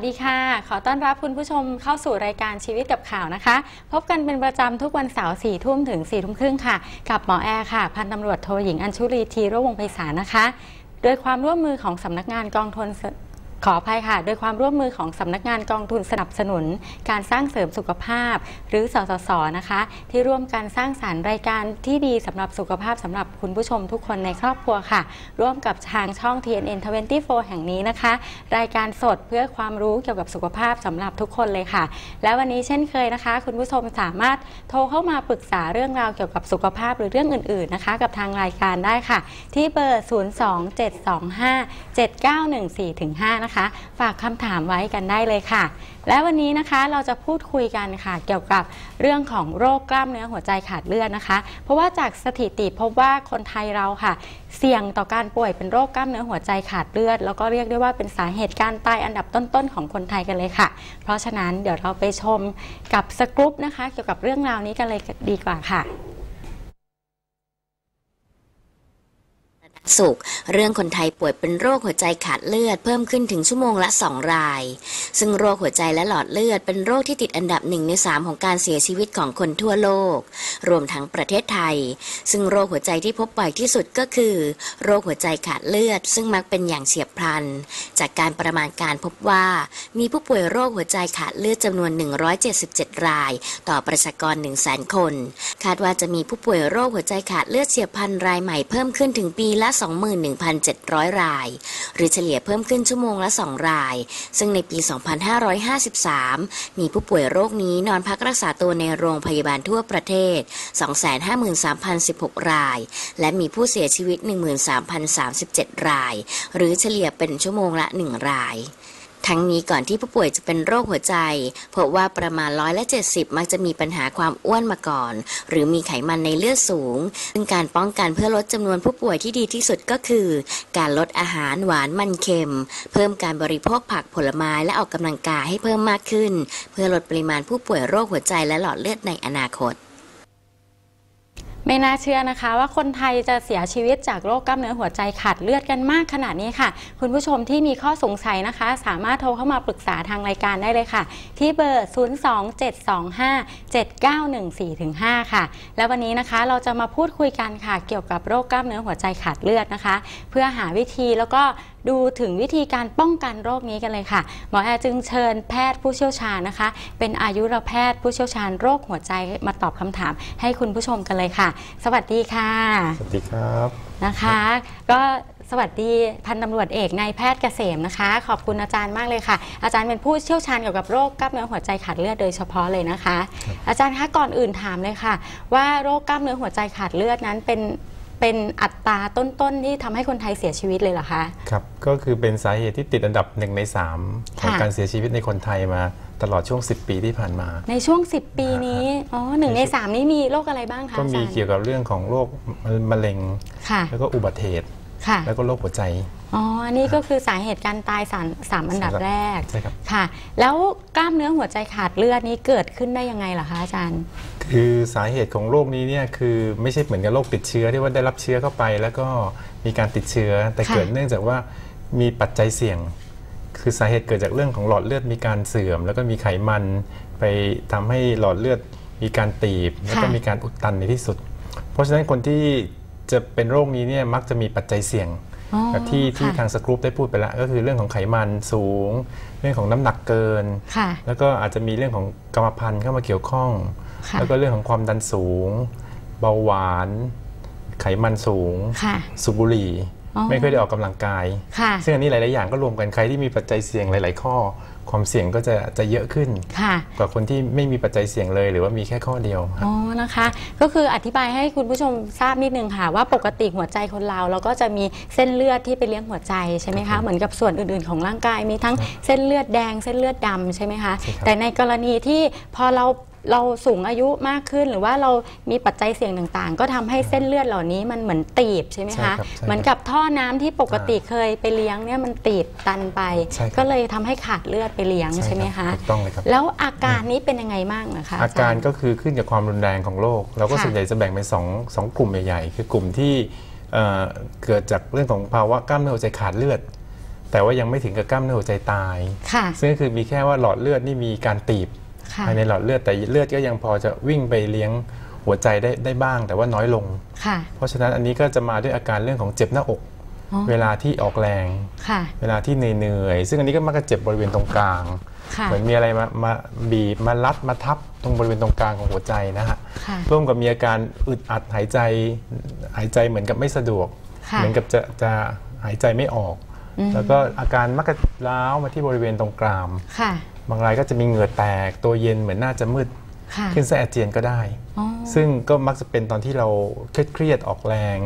สวัสดีค่ะ ขอต้อนรับคุณผู้ชมเข้าสู่รายการชีวิตกับข่าวนะคะ พบกันเป็นประจำทุกวันเสาร์สี่ทุ่มถึงสี่ทุ่มครึ่งค่ะ กับหมอแอร์ค่ะ พันตำรวจโทหญิงอัญชุรีทีระวงไพศาลนะคะ โดยความร่วมมือของสำนักงานกองทุน ขออภัยค่ะ โดยความร่วมมือของสำนักงานกองทุนสนับสนุน การสร้างเสริมสุขภาพ หรือสสสนะคะ ที่ร่วมกันสร้างสารรค์รายการที่ดีสำหรับสุขภาพสำหรับคุณผู้ชมทุกคนในครอบครัวค่ะ ร่วมกับทางช่อง TNN 24 แห่งนี้นะคะ รายการสดเพื่อความรู้เกี่ยวกับสุขภาพสำหรับทุกคนเลยค่ะ และวันนี้เช่นเคยนะคะ คุณผู้ชมสามารถโทรเข้ามาปรึกษาเรื่องราวเกี่ยวกับสุขภาพหรือเรื่องอื่น ๆนะคะ กับทางรายการได้ค่ะ ที่เบอร์ 027257914-5นะคะฝากคำถามไว้กันได้เลยค่ะ และวันนี้นะคะเราจะพูดคุยกันค่ะ เกี่ยวกับเรื่องของโรคกล้ามเนื้อหัวใจขาดเลือดนะคะ เพราะว่าจากสถิติพบว่าคนไทยเราค่ะ เสี่ยงต่อการป่วยเป็นโรคกล้ามเนื้อหัวใจขาดเลือด แล้วก็เรียกได้ว่าเป็นสาเหตุการตายอันดับต้นๆของคนไทยกันเลยค่ะ เพราะฉะนั้นเดี๋ยวเราไปชมกับสกรุ๊ปนะคะ เกี่ยวกับเรื่องราวนี้กันเลยดีกว่าค่ะ สุข เรื่องคนไทยป่วยเป็นโรคหัวใจขาดเลือดเพิ่มขึ้นถึงชั่วโมงละ 2 ราย ซึ่งโรคหัวใจและหลอดเลือดเป็นโรคที่ติดอันดับหนึ่งใน 3 ของการเสียชีวิตของคนทั่วโลก รวมทั้งประเทศไทย ซึ่งโรคหัวใจที่พบบ่อยที่สุดก็คือ โรคหัวใจขาดเลือด ซึ่งมักเป็นอย่างเฉียบพลัน จากการประมาณการพบว่า มีผู้ป่วยโรคหัวใจขาดเลือดจำนวน 177 ราย ต่อประชากร 1 0 0 0 0 0 คน คาดว่าจะมีผู้ป่วยโรคหัวใจขาดเลือดเฉียบพลันรายใหม่เพิ่มขึ้นถึงปีละ 21,700 ราย หรือเฉลี่ยเพิ่มขึ้นชั่วโมงละ 2 ราย ซึ่งในปี 2553 มีผู้ป่วยโรคนี้นอนพักรักษาตัวในโรงพยาบาลทั่วประเทศ 253,016 ราย และมีผู้เสียชีวิต 13,037 ราย หรือเฉลี่ยเป็นชั่วโมงละ 1 ราย ทั้งนี้ก่อนที่ผู้ป่วยจะเป็นโรคหัวใจพบว่าประมาณร้อยละ70 มักจะมีปัญหาความอ้วนมาก่อน หรือมีไขมันในเลือดสูง ซึ่งการป้องกันเพื่อลดจำนวนผู้ป่วยที่ดีที่สุดก็คือ การลดอาหารหวานมันเค็ม เพิ่มการบริโภคผักผลไม้และออกกำลังกายให้เพิ่มมากขึ้น เพื่อลดปริมาณผู้ป่วยโรคหัวใจและหลอดเลือดในอนาคต ไม่น่าเชื่อนะคะว่าคนไทยจะเสียชีวิตจากโรคกล้ามเนื้อหัวใจขาดเลือดกันมากขนาดนี้ค่ะ คุณผู้ชมที่มีข้อสงสัยนะคะ สามารถโทรเข้ามาปรึกษาทางรายการได้เลยค่ะ ที่เบอร์ 027257914-5 ค่ะ แล้ววันนี้นะคะเราจะมาพูดคุยกันค่ะ เกี่ยวกับโรคกล้ามเนื้อหัวใจขาดเลือดนะคะ เพื่อหาวิธีแล้วก็ดูถึงวิธีการป้องกันโรคนี้กันเลยค่ะ หมอแอร์จึงเชิญแพทย์ผู้เชี่ยวชาญนะคะ เป็นอายุรแพทย์ผู้เชี่ยวชาญโรคหัวใจมาตอบคำถาม ให้คุณผู้ชมกันเลยค่ะ สวัสดีค่ะ สวัสดีครับนะคะ ก็สวัสดีพันตำรวจเอกนายแพทย์เกษมนะคะ ขอบคุณอาจารย์มากเลยค่ะ อาจารย์เป็นผู้เชี่ยวชาญเกี่ยวกับโรคกล้ามเนื้อหัวใจขาดเลือดโดยเฉพาะเลยนะคะ อาจารย์คะก่อนอื่นถามเลยค่ะ ว่าโรคกล้ามเนื้อหัวใจขาดเลือดนั้นเป็น เป็นอัตราต้นๆที่ทำให้คนไทยเสียชีวิตเลยเหรอคะครับก็คือเป็นสาเหตุที่ติดอันดับหนึ่งใน3ของค่ะการเสียชีวิตในคนไทยมาตลอดช่วง 10 ปีที่ผ่านมา ในช่วง 10 ปีนี้อ๋อหนึ่งในสามนี้มีโรคอะไรบ้างคะก็มีอาจารย์เกี่ยวกับเรื่องของโรคมะเร็งค่ะแล้วก็อุบัติเหตุค่ะแล้วก็โรคหัวใจ อ๋ออันนี้ก็คือสาเหตุการตายสามสามอันดับแรกใช่ครับค่ะ แล้วกล้ามเนื้อหัวใจขาดเลือดนี้เกิดขึ้นได้ยังไงเหรอคะอาจารย์ คือสาเหตุของโรคนี้เนี่ยคือไม่ใช่เหมือนกับโรคติดเชื้อที่ว่าได้รับเชื้อเข้าไป แล้วก็มีการติดเชื้อแต่ค่ะเกิดเนื่องจากว่ามีปัจจัยเสี่ยง คือสาเหตุเกิดจากเรื่องของหลอดเลือดมีการเสื่อม แล้วก็มีไขมันไปทำให้หลอดเลือดมีการตีบแล้วก็มีการอุดตันในที่สุด เพราะฉะนั้นคนที่จะเป็นโรคนี้เนี่ยมักจะมีปัจจัยเสี่ยงอ๋อ แบบที่ที่ค่ะทางสกรูปได้พูดไปแล้วก็คือเรื่องของไขมันสูง เรื่องของน้ำหนักเกินค่ะแล้วก็อาจจะมีเรื่องของกรรมพันธุ์เข้ามาเกี่ยวข้องค่ะแล้วก็เรื่องของความดันสูง เบาหวาน ไขมันสูงค่ะสูบบุหรี่อ๋อไม่ค่อยได้ออกกำลังกายค่ะซึ่งอันนี้หลาย ๆ อย่างก็รวมกันใครที่มีปัจจัยเสี่ยงหลาย ๆ ข้อความเสี่ยงก็จะจะเยอะขึ้น ค่ะ กว่าคนที่ไม่มีปัจจัยเสี่ยงเลย หรือว่ามีแค่ข้อเดียวครับ อ๋อ นะคะ ก็คืออธิบายให้คุณผู้ชมทราบนิดนึงค่ะ ว่าปกติหัวใจคนเราเราก็จะมีเส้นเลือดที่ไปเลี้ยงหัวใจใช่ไหมครัคะบเหมือนกับส่วนอื่นๆของร่างกายมีทั้งเส้นเลือดแดงเส้นเลือดดำใช่ไหมคะใช่ครับแต่ในกรณีที่พอเรา เราสูงอายุมากขึ้นหรือว่าเรามีปัจจัยเสี่ยงต่างๆ ก็ทำให้เส้นเลือดเหล่านี้มันเหมือนตีบใช่ไหมใช่คะครับใช่ครับเหมือนกับท่อน้ำที่ปกติเคยไปเลี้ยงเนี่ยมันตีบตันไปใช่ครับก็เลยทำให้ขาดเลือดไปเลี้ยงใช่ไหมรัคะบถูกต้องเลยครับแล้วอาการนี้เป็นยังไงบ้างนะคะอาจการย์ก็คือขึ้นจากความรุนแรงของโรคเราก็ค่ะส่วนใหญ่จะแบ่งเป็นสองสองกลุ่มใหญ่ๆ คือกลุ่มที่เอ่อเกิดจากเรื่องของภาวะกล้ามเนื้อหัวใจขาดเลือด แต่ว่ายังไม่ถึงกับกล้ามเนื้อหัวใจตายค่ะซึ่งก็คือมีแค่ว่าหลอดเลือดนี่มีการตีบค่ะ ภายในหลอดเลือดแต่เลือดก็ยังพอจะวิ่งไปเลี้ยงหัวใจได้ได้บ้าง แต่ว่าน้อยลงค่ะเพราะฉะนั้นอันนี้ก็จะมาด้วยอาการเรื่องของเจ็บหน้าอกอ๋อเวลาที่ออกแรงค่ะเวลาที่เหนื่อยๆซึ่งอันนี้ก็มักจะเจ็บบริเวณตรงกลางค่ะเหมือนมีอะไรมามาบีบมารัดมาทับตรงบริเวณตรงกลางของหัวใจนะฮะค่ะร่วมกับมีอาการอึดอัดหายใจ หายใจเหมือนกับไม่สะดวกค่ะเหมือนกับจะจะหายใจไม่ออก แล้วก็อาการมักจะล้าวมาที่บริเวณตรงกรามค่ะ บางรายก็จะมีเหงื่อแตก ตัวเย็นเหมือนหน้าจะมืดค่ะขึ้นไส้อาเจียนก็ได้อ๋อซึ่งก็มักจะเป็นตอนที่เราเครียดๆออกแรง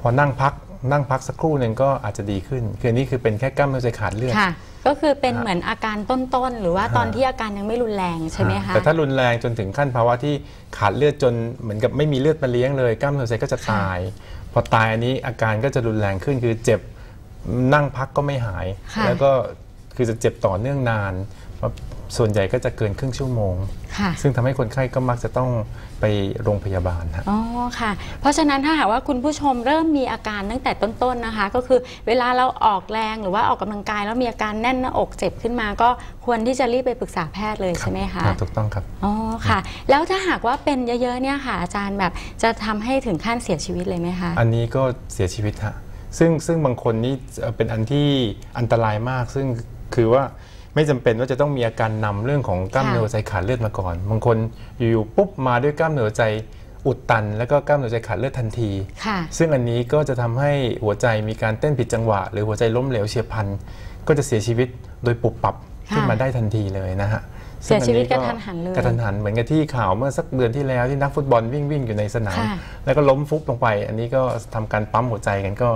พอนั่งพักนั่งพักสักครู่หนึ่งก็อาจจะดีขึ้น คืออนนี่คือเป็นแค่กล้ามเนื้อใจขาดเลือดค่ะก็คือเป็นฮะเหมือนอาการต้นๆ หรือว่าฮะตอนที่อาการยังไม่รุนแรงใช่ไหมคะแต่ถ้ารุนแรงจนถึงขั้นภาวะที่ขาดเลือดจนเหมือนกับไม่มีเลือดมาเลี้ยงเลยกล้ามเนื้อใจก็จะตาย พอตายอันนี้อาการก็จะรุนแรงขึ้นคือเจ็บนั่งพักก็ไม่หายค่ะแล้วก็คือจะเจ็บต่อเนื่องนาน ส่วนใหญ่ก็จะเกินครึ่งชั่วโมงค่ะซึ่งทำให้คนไข้ก็มักจะต้องไปโรงพยาบาลฮะอ๋อค่ะ เพราะฉะนั้นถ้าหากว่าคุณผู้ชมเริ่มมีอาการตั้งแต่ต้นๆนะคะ ก็คือเวลาเราออกแรงหรือว่าออกกำลังกาย แล้วมีอาการแน่นหน้าอกเจ็บขึ้นมา ก็ควรที่จะรีบไปปรึกษาแพทย์เลยใช่ไหมคะรับถูกต้องครับอ๋อค่ะ แล้วถ้าหากว่าเป็นเยอะๆเนี่ยค่ะอาจารย์แบบจะทำให้ถึงขั้นเสียชีวิตเลยไหมคะอันนี้ก็เสียชีวิตฮะซึ่งซึ่งบางคนนี่เอ่อเป็นอันที่อันตรายมากซึ่งคือว่า ไม่จำเป็นว่าจะต้องมีอาการนำเรื่องของกล้ามเนื้อหัวใจขาดเลือดมาก่อน บางคนอยู่ๆปุ๊บมาด้วยกล้ามเนื้อหัวใจอุดตัน แล้วก็กล้ามเนื้อหัวใจขาดเลือดทันทีค่ะซึ่งอันนี้ก็จะทำให้หัวใจมีการเต้นผิดจังหวะ หรือหัวใจล้มเหลวเฉียบพลัน ก็จะเสียชีวิตโดยปุบปับขึ้นมาได้ทันทีเลยนะฮะเสียชีวิตซึ่กงระอัทันหันเลยกระทันหันเหมือนกับที่ข่าวเมื่อสักเดือนที่แล้วที่นักฟุตบอลวิ่งวิ่งอยู่ในสนามค่ะแล้วก็ล้มฟุบลงไป อันนี้ก็ทำการปั๊มหัวใจกันก็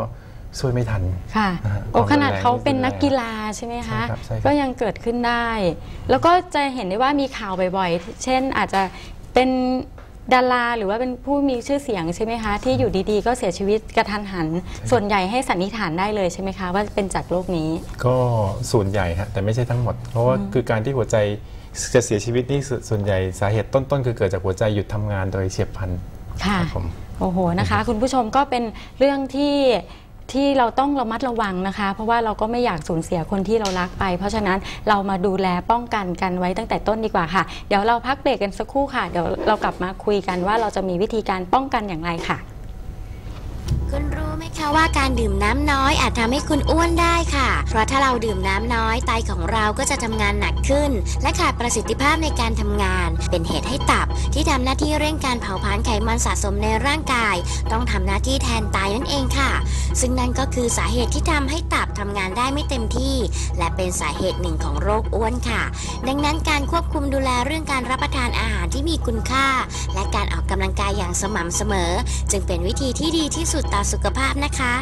ช่วยไม่ทันค่ะนะฮะโอ้ความขนาดเขาเป็นรุนแรงนักกีฬาใช่ไหมคะใช่ครับใช่ครับก็ยังเกิดขึ้นได้ แล้วก็จะเห็นได้ว่ามีข่าวบ่อยๆ เช่นอาจจะเป็นดาราหรือว่าเป็นผู้มีชื่อเสียงใช่ไหมคะที่อยู่ดีๆ ก็เสียชีวิตกระทันหัน ส่วนใหญ่ให้สันนิษฐานได้เลยใช่ไหมคะว่าเป็นจากโรคนี้ ก็ส่วนใหญ่ฮะแต่ไม่ใช่ทั้งหมด เพราะว่าคือการที่หัวใจจะเสียชีวิตนี่สส่วนใหญ่สาเหตุต้นๆ คือเกิดจากหัวใจหยุดทำงานโดยเฉียบพลันค่ะครับผมโอ้โหนะคะ คุณผู้ชมก็เป็นเรื่องที่ ที่เราต้องระมัดระวังนะคะ เพราะว่าเราก็ไม่อยากสูญเสียคนที่เรารักไป เพราะฉะนั้นเรามาดูแลป้องกันกันไว้ตั้งแต่ต้นดีกว่าค่ะ เดี๋ยวเราพักเบรกกันสักครู่ค่ะ เดี๋ยวเรากลับมาคุยกันว่าเราจะมีวิธีการป้องกันอย่างไรค่ะคุณรู้ไห มคะว่าการดื่มน้ำน้อยอาจทำให้คุณอ้วนได้ค่ะ เพราะถ้าเราดื่มน้ำน้อยไตของเราก็จะทำงานหนักขึ้น และขาดประสิทธิภาพในการทำงาน เป็นเหตุให้ตับที่ทำหน้าที่เร่งการเผาผลาญไขมันสะสมในร่างกาย ต้องทำหน้าที่แทนไตนั่นเองค่ะ ซึ่งนั่นก็คือสาเหตุที่ทำให้ตับทำงานได้ไม่เต็มที่ และเป็นสาเหตุหนึ่งของโรคอ้วนค่ะ ดังนั้นการควบคุมดูแลเรื่องการรับประทานอาหารที่มีคุณค่า และการออกกำลังกายอย่างสม่ำเสมอ จึงเป็นวิธีที่ดีที่สุดต่อสุขภาพนะคะ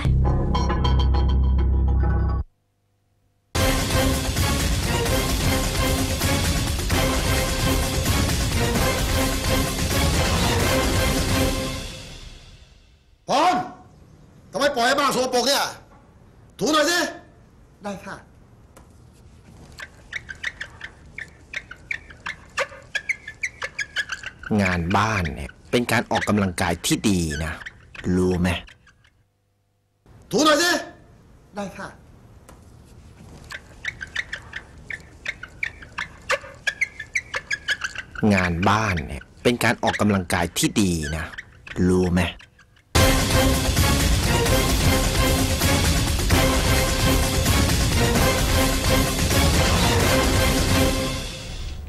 พรทำไมปล่อยให้บ้านโสกปรกเนี่ย ถูหน่อยสิ ได้ค่ะ งานบ้านเนี่ย เป็นการออกกำลังกายที่ดีนะ รู้ไหม ถูหน่อยสิ ได้ค่ะ งานบ้านเนี่ย เป็นการออกกำลังกายที่ดีนะ รู้ไหม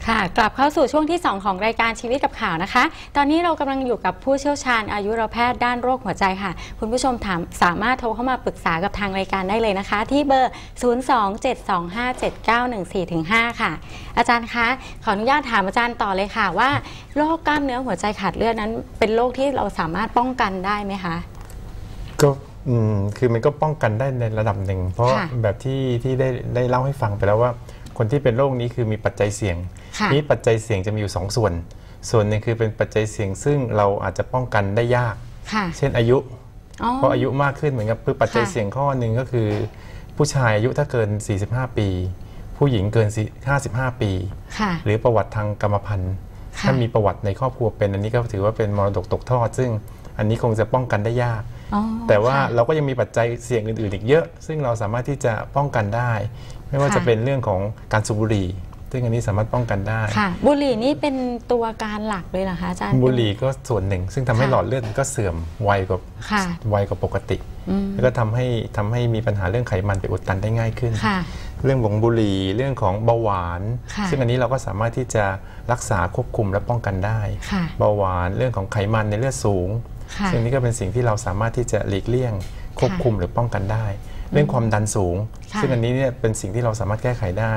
ค่ะ กลับเข้าสู่ช่วงที่ 2 ของรายการชีวิตกับข่าวนะคะ ตอนนี้เรากำลังอยู่กับผู้เชี่ยวชาญอายุรแพทย์ด้านโรคหัวใจค่ะ คุณผู้ชมถามสามารถโทรเข้ามาปรึกษากับทางรายการได้เลยนะคะ ที่เบอร์ 027257914-5 ค่ะ อาจารย์คะขออนุญาตถามอาจารย์ต่อเลยค่ะว่าโรคกล้ามเนื้อหัวใจขาดเลือดนั้น เป็นโรคที่เราสามารถป้องกันได้ไหมคะก็อืมคือมันก็ป้องกันได้ในระดับหนึ่ง เพราะค่ะแบบที่ที่ได้ได้เล่าให้ฟังไปแล้วว่า คนที่เป็นโรคนี้คือมีปัจจัยเสี่ยงค่ะนี้ปัจจัยเสี่ยงจะมีอยู่สองส่วน ส่วนหนึ่งคือเป็นปัจจัยเสี่ยงซึ่งเราอาจจะป้องกันได้ยากค่ะเช่นอายุอ๋อเพราะอายุมากขึ้นเหมือนกับคือปัจจัยค่ะเสี่ยงข้อหนึ่งก็คือ ผู้ชายอายุถ้าเกิน 45 ปี ผู้หญิงเกิน 55 ปีค่ะหรือประวัติทางกรรมพันธุ์ค่ะถ้ามีประวัติในครอบครัวเป็นอันนี้ก็ถือว่าเป็นมรดกตกทอด ซึ่งอันนี้คงจะป้องกันได้ยากอ๋อแต่ว่าค่ะเราก็ยังมีปัจจัยเสี่ยงอื่นๆอีกเยอะ ซึ่งเราสามารถที่จะป้องกันได้ ไม่ว่าค่ะจะเป็นเรื่องของการสูบบุหรี่ซึ่งอันนี้สามารถป้องกันได้ค่ะบุหรี่นี่เป็นตัวการหลักเลยเหรอคะอาจารย์บุหรี่ก็ส่วนหนึ่ง ซึ่งทำให้ค่ะหลอดเลือดมันก็เสื่อมไวกว่าค่ะไวกว่าปกติอืมแล้วก็ทำให้ทำให้มีปัญหาเรื่องไขมันไปอุดตันได้ง่ายขึ้นค่ะเรื่องของบุหรี่เรื่องของเบาหวานค่ะซึ่งอันนี้เราก็สามารถที่จะรักษาควบคุมและป้องกันได้ค่ะเบาหวานเรื่องของไขมันในเลือดสูงค่ะซึ่งนี้ก็เป็นสิ่งที่เราสามารถที่จะหลีกเลี่ยงควบคุมหรือป้องกันได้ เรื่องความดันสูงค่ะซึ่งอันนี้เนี่ยเป็นสิ่งที่เราสามารถแก้ไขได้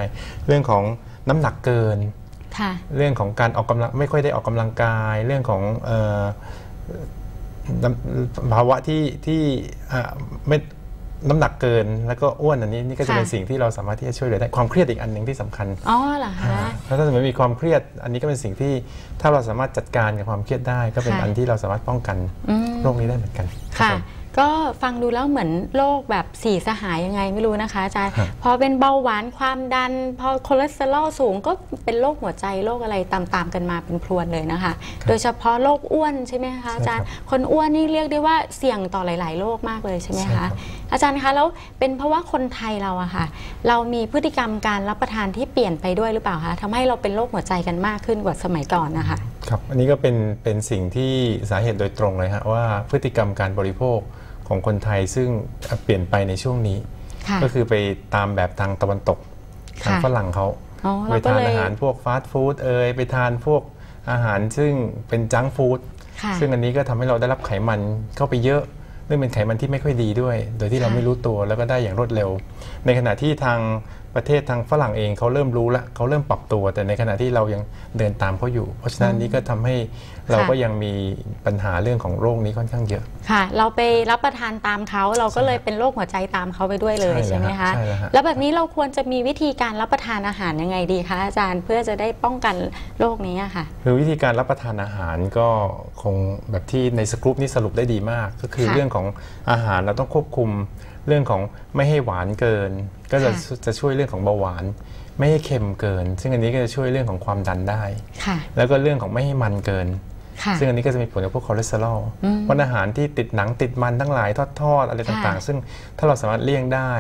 เรื่องของน้ำหนักเกินค่ะเรื่องของการออกกำลังไม่ค่อยได้ออกกำลังกาย เรื่องของเอ่อน้ำภาวะที่ที่อ่าไม่น้ำหนักเกินแล้วก็อ้วนอันนี้นี่ก็จะค่ะเป็นสิ่งที่เราสามารถที่จะช่วยเหลือได้ความเครียดอีกอันหนึ่งที่สำคัญอ๋อเหรอคะแล้วถ้าสมมติมีความเครียดอันนี้ก็เป็นสิ่งที่ถ้าเราสามารถจัดการกับความเครียดได้ ก็เป็นค่ะอันที่เราสามารถป้องกันอืมโรคนี้ได้เหมือนกันค่ะรับผม ก็ฟังดูแล้วเหมือนโรคแบบสี่สหายยังไงไม่รู้นะคะอาจารย์ครับพอเป็นเบาหวานความดัน พอคอเลสเตอรอลสูงก็เป็นโรคหัวใจโรคอะไรตามๆกันมาเป็นพรวนเลยนะคะ โดยเฉพาะโรคอ้วนใช่ไหมคะอาจารย์ คนอ้วนนี่เรียกได้ว่าเสี่ยงต่อหลาย ๆ โรคมากเลยใช่ไหมใช่ครัคะบอาจารย์คะแล้วเป็นเพราะว่าคนไทยเราอะค่ะ เรามีพฤติกรรมการรับประทานที่เปลี่ยนไปด้วยหรือเปล่าคะทำให้เราเป็นโรคหัวใจกันมากขึ้นกว่าสมัยก่อนนะคะครับอันนี้ก็เป็นเป็นสิ่งที่สาเหตุโดยตรงเลยฮะว่าพฤติกรรมการบริโภค ของคนไทยซึ่งเปลี่ยนไปในช่วงนี้ค่ะก็คือไปตามแบบทางตะวันตกทางค่ะฝรั่งเขาอ๋อไปเราก็ทานเลยอาหารพวกฟาสต์ฟู้ดเอยไปทานพวกอาหารซึ่งเป็นจังก์ฟู้ดค่ะซึ่งอันนี้ก็ทำให้เราได้รับไขมันเข้าไปเยอะเรื่องเป็นไขมันที่ไม่ค่อยดีด้วย โดยที่เราค่ะไม่รู้ตัวแล้วก็ได้อย่างรวดเร็ว ในขณะที่ทางประเทศทางฝรั่งเองเขาเริ่มรู้ละเขาเริ่มปรับตัว แต่ในขณะที่เรายังเดินตามเขาอยู่ เพราะฉะนั้นนี่ก็ทำให้ เราก็ยังมีปัญหาเรื่องของโรคนี้ค่อนข้างเยอะ ค่ะ เราไปรับประทานตามเขาเราก็เลยเป็นโรคหัวใจตามเขาไปด้วยเลยใช่ใช่ไหมแล้วคะฮะใช่แล้วฮะแล้วแบบนี้เราควรจะมีวิธีการรับประทานอาหารยังไงดีคะอาจารย์เพื่อจะได้ป้องกันโรคนี้อะค่ะ คือวิธีการรับประทานอาหารก็คงแบบที่ในสกรูปนี้สรุปได้ดีมาก ก็คือค่ะเรื่องของอาหารเราต้องควบคุมเรื่องของไม่ให้หวานเกิน ก็จะค่ะจะช่วยเรื่องของเบาหวานไม่ให้เค็มเกิน ซึ่งอันนี้ก็จะช่วยเรื่องของความดันได้ค่ะแล้วก็เรื่องของไม่ให้มันเกินค่ะ ซึ่งอันนี้ก็จะมีผลกับพวกคอเลสเตอรอลอืมวันอาหารที่ติดหนังติดมันทั้งหลายทอดๆอะไรต่างค่ะๆซึ่งถ้าเราสามารถเลี่ยงได้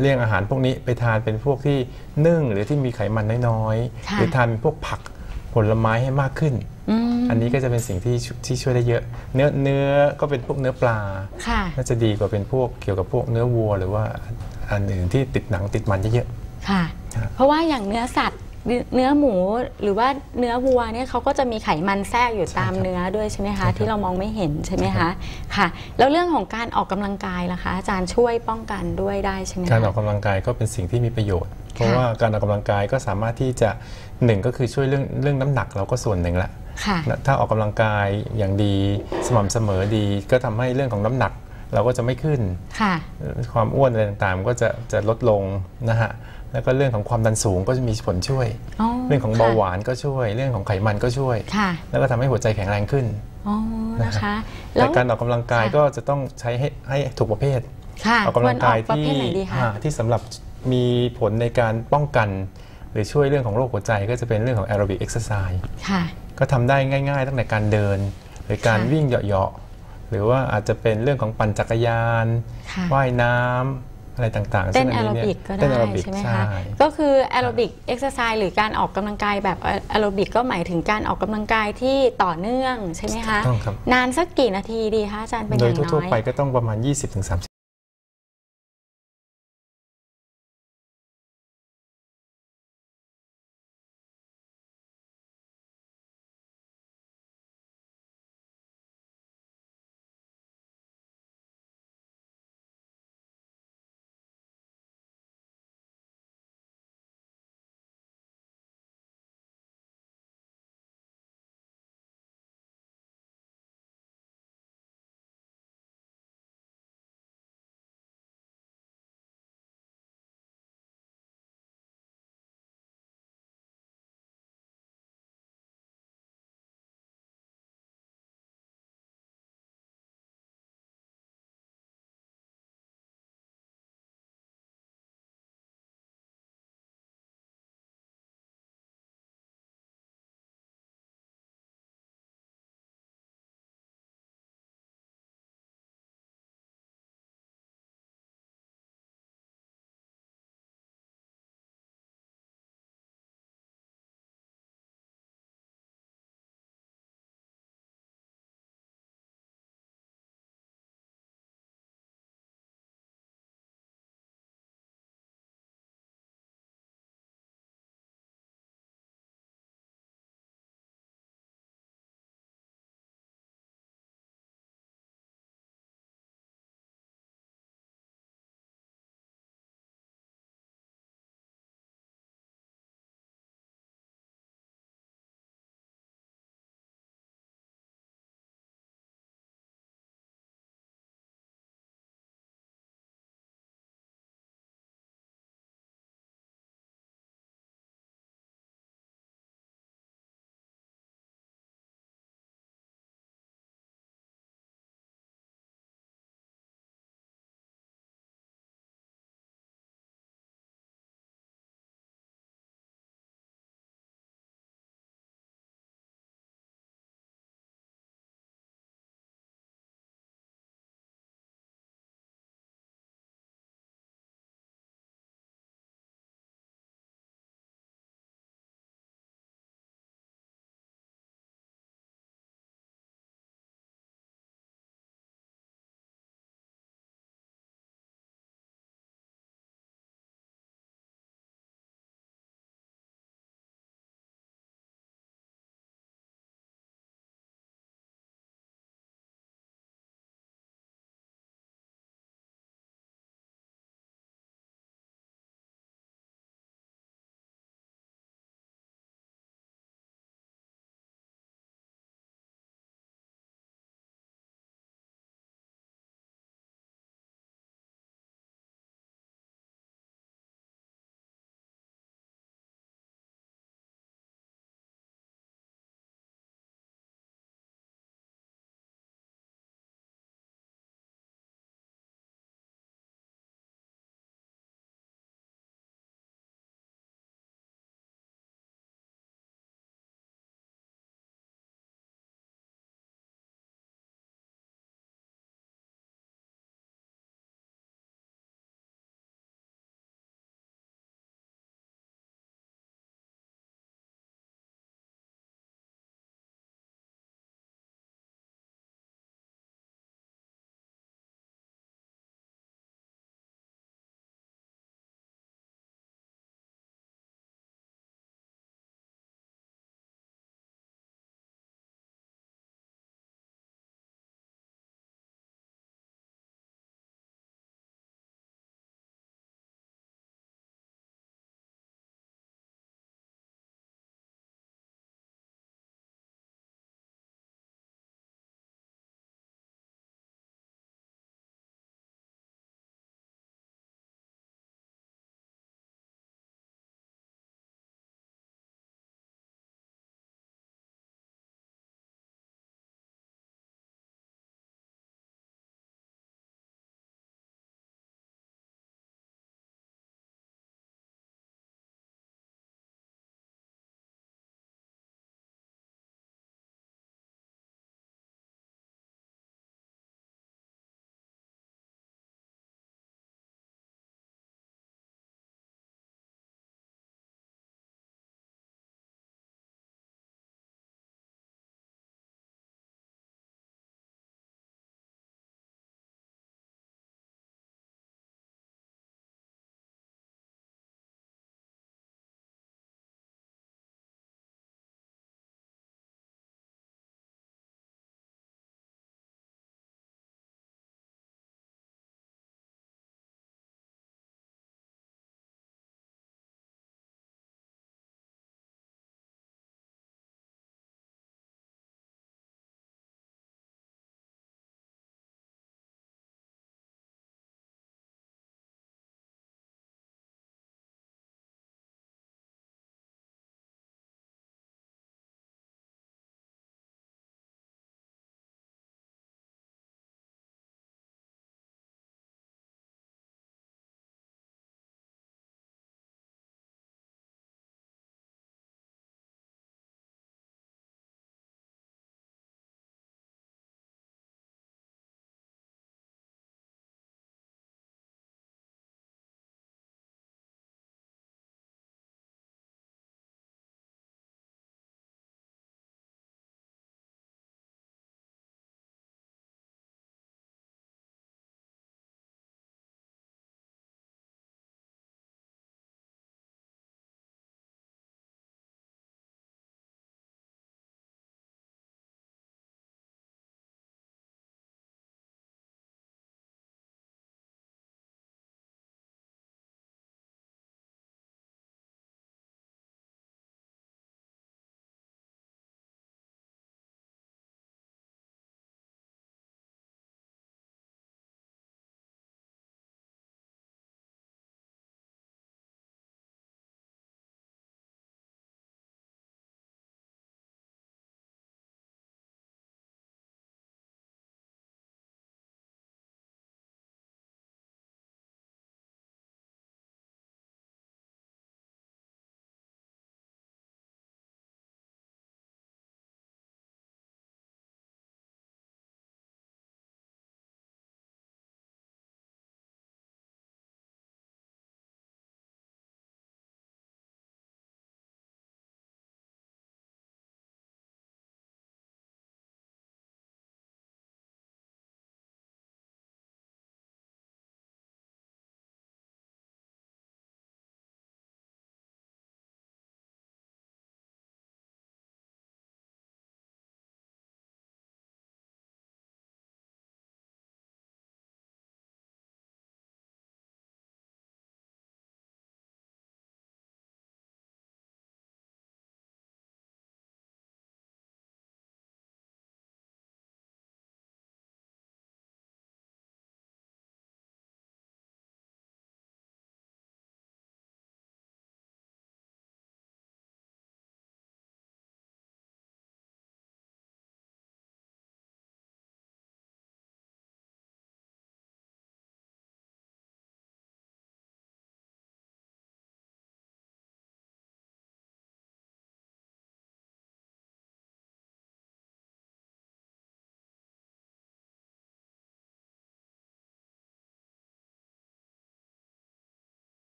เลี่ยงอาหารพวกนี้ไปทานเป็นพวกที่นึ่งหรือที่มีไขมันน้อยๆค่ะหรือทานเป็นพวกผักผลไม้ให้มากขึ้นอืมอันนี้ก็จะเป็นสิ่งที่ช่วยที่ช่วยได้เยอะ เนื้อเนื้อก็เป็นพวกเนื้อปลาค่ะน่าจะดีกว่าเป็นพวกเกี่ยวกับพวกเนื้อวัว หรือว่าอันอื่นที่ติดหนังติดมันเยอะค่ะครับเพราะว่าอย่างเนื้อสัตว์ เนื้อเนื้อหมูหรือว่าเนื้อวัวเนี่ยเขาก็จะมีไขมันแทรกอยู่ตามเนื้อด้วยใช่ไหมคะ ที่เรามองไม่เห็นใช่ไหมคะค่ะ แล้วเรื่องของการออกกำลังกายล่ะคะอาจารย์ช่วยป้องกันด้วยได้ใช่ไหมๆคะการออกกำลังกายก็เป็นสิ่งที่มีประโยชน์ เพราะว่าการออกกำลังกายก็สามารถที่จะหนึ่งก็คือช่วยเรื่องเรื่องน้ำหนักเราก็ส่วนหนึ่งละค่ะถ้าออกกำลังกายอย่างดีสม่ำเสมอดี ก็ทำให้เรื่องของน้ำหนัก เราก็จะไม่ขึ้น ค่ะ ความอ้วนอะไรต่างๆมันก็จะจะลดลงนะฮะ แล้วก็เรื่องของความดันสูงก็จะมีผลช่วย อ๋อเรื่องของเบาค่ะ หวานก็ช่วย เรื่องของไขมันก็ช่วย ค่ะ แล้วก็ทำให้หัวใจแข็งแรงขึ้น อ๋อ นะคะแต่การออกกำลังกายค่ะก็จะต้องใช้ให้ให้ถูกประเภท ค่ะออกกำลังกายควรออประที่เภทไหนดีคะ อ่าที่สำหรับมีผลในการป้องกัน หรือช่วยเรื่องของโรคหัวใจก็จะเป็นเรื่องของแอโรบิกเอ็กซ์ไซส์ค่ะ ก็ทำได้ง่าย ๆ ตั้งแต่การเดิน หรือการค่ะ วิ่งเหาะๆ หรือว่าอาจจะเป็นเรื่องของปั่นจักรยานค่ะว่ายน้ำอะไรต่างๆเต้นซึ่งแออัโรยบิกก็ได้เต้นแอโรบิกใช่ไหมใช่คะก็คือแอโรบิกเอ็กซ์ไซส์หรือการออกกำลังกายแบบแอโรบิกก็หมายถึงการออกกำลังกายที่ต่อเนื่องใช่ไหมคะต้องครับนานสักกี่นาทีดีคะอาจารย์เป็นอโดยย่างน้ทั่วอยๆไปก็ต้องประมาณ 20-30